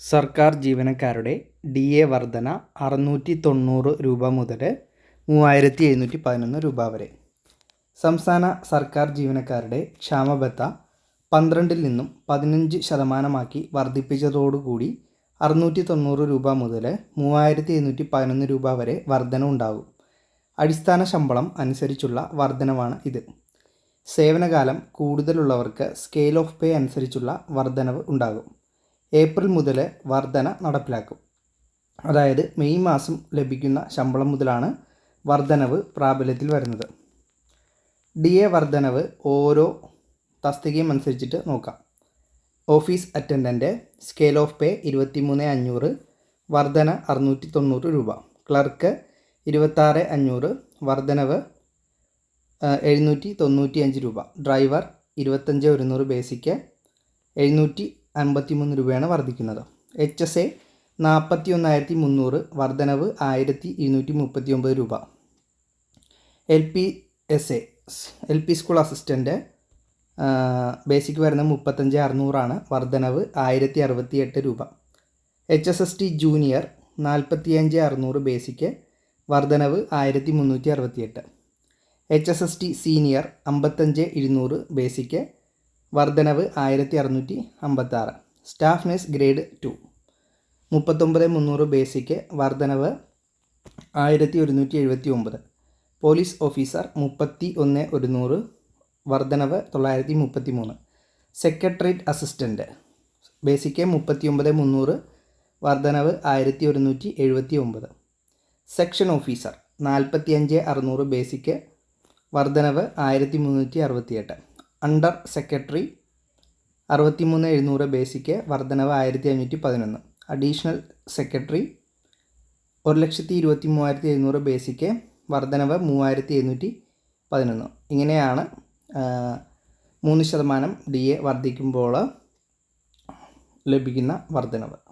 സർക്കാർ ജീവനക്കാരുടെ D A വർധന അറുന്നൂറ്റി തൊണ്ണൂറ് രൂപ മുതൽ മൂവായിരത്തി എഴുന്നൂറ്റി പതിനൊന്ന് രൂപ വരെ. സംസ്ഥാന സർക്കാർ ജീവനക്കാരുടെ ക്ഷാമബത്ത പന്ത്രണ്ടിൽ നിന്നും പതിനഞ്ച് ശതമാനമാക്കി വർദ്ധിപ്പിച്ചതോടുകൂടി അറുന്നൂറ്റി തൊണ്ണൂറ് രൂപ മുതൽ മൂവായിരത്തി എഴുന്നൂറ്റി പതിനൊന്ന് രൂപ വരെ വർധന ഉണ്ടാകും. അടിസ്ഥാന ശമ്പളം അനുസരിച്ചുള്ള വർധനവാണ് ഇത്. സേവനകാലം കൂടുതലുള്ളവർക്ക് സ്കെയിൽ ഓഫ് പേ അനുസരിച്ചുള്ള വർധനവ് ഉണ്ടാകും. ഏപ്രിൽ മുതൽ വർധന നടപ്പിലാക്കും. അതായത് മെയ് മാസം ലഭിക്കുന്ന ശമ്പളം മുതലാണ് വർധനവ് പ്രാബല്യത്തിൽ വരുന്നത്. ഡി എ വർധനവ് ഓരോ തസ്തികയും അനുസരിച്ചിട്ട് നോക്കാം. Office attendant scale of pay ഇരുപത്തി മൂന്ന് അഞ്ഞൂറ് വർധന അറുന്നൂറ്റി തൊണ്ണൂറ് രൂപ ക്ലർക്ക് ഇരുപത്താറ് അഞ്ഞൂറ് വർധനവ് എഴുന്നൂറ്റി തൊണ്ണൂറ്റി അഞ്ച് രൂപ ഡ്രൈവർ ഇരുപത്തഞ്ച് ഒരുന്നൂറ് ബേസിക്ക് എഴുന്നൂറ്റി അൻപത്തി മൂന്ന് രൂപയാണ് വർദ്ധിക്കുന്നത്. എച്ച് എസ് എ നാൽപ്പത്തി ഒന്നായിരത്തി മുന്നൂറ് വർധനവ് ആയിരത്തി ഇരുന്നൂറ്റി മുപ്പത്തി ഒമ്പത് രൂപ L P S A L P school assistant basic വരുന്ന മുപ്പത്തഞ്ച് അറുന്നൂറാണ് വർധനവ് ആയിരത്തി അറുപത്തി എട്ട് രൂപ. H S S T junior നാൽപ്പത്തി അഞ്ച് അറുന്നൂറ് ബേസിക്ക് വർധനവ് ആയിരത്തി മുന്നൂറ്റി അറുപത്തി എട്ട് H S S T senior അമ്പത്തഞ്ച് ഇരുന്നൂറ് ബേസിക്ക് വർധനവ് ആയിരത്തി അറുന്നൂറ്റി അമ്പത്താറ് സ്റ്റാഫ് നഴ്സ് ഗ്രേഡ് ടു. മുപ്പത്തൊമ്പത് മുന്നൂറ് ബേസിക്ക് വർധനവ് ആയിരത്തി ഒരുന്നൂറ്റി എഴുപത്തി ഒമ്പത് പോലീസ് ഓഫീസർ മുപ്പത്തി ഒന്ന് ഒരുന്നൂറ് വർധനവ് തൊള്ളായിരത്തി മുപ്പത്തി മൂന്ന് സെക്രട്ടേറിയറ്റ് അസിസ്റ്റന്റ് ബേസിക്ക് മുപ്പത്തി ഒമ്പത് മുന്നൂറ് വർധനവ് ആയിരത്തി ഒരുന്നൂറ്റി എഴുപത്തി ഒമ്പത് സെക്ഷൻ ഓഫീസർ നാൽപ്പത്തി അഞ്ച് അറുന്നൂറ് ബേസിക്ക് വർധനവ് ആയിരത്തി മുന്നൂറ്റി അറുപത്തി എട്ട് അണ്ടർ സെക്രട്ടറി അറുപത്തിമൂന്ന് എഴുന്നൂറ് ബേസിക്ക് വർധനവ് ആയിരത്തി അഞ്ഞൂറ്റി പതിനൊന്ന് അഡീഷണൽ സെക്രട്ടറി ഒരു ലക്ഷത്തി ഇരുപത്തി മൂവായിരത്തി എഴുന്നൂറ് ബേസിക്ക് വർധനവ് മൂവായിരത്തി എഴുന്നൂറ്റി പതിനൊന്ന് ഇങ്ങനെയാണ് മൂന്ന് ശതമാനം ഡി എ വർദ്ധിക്കുമ്പോൾ ലഭിക്കുന്ന വർധനവ്.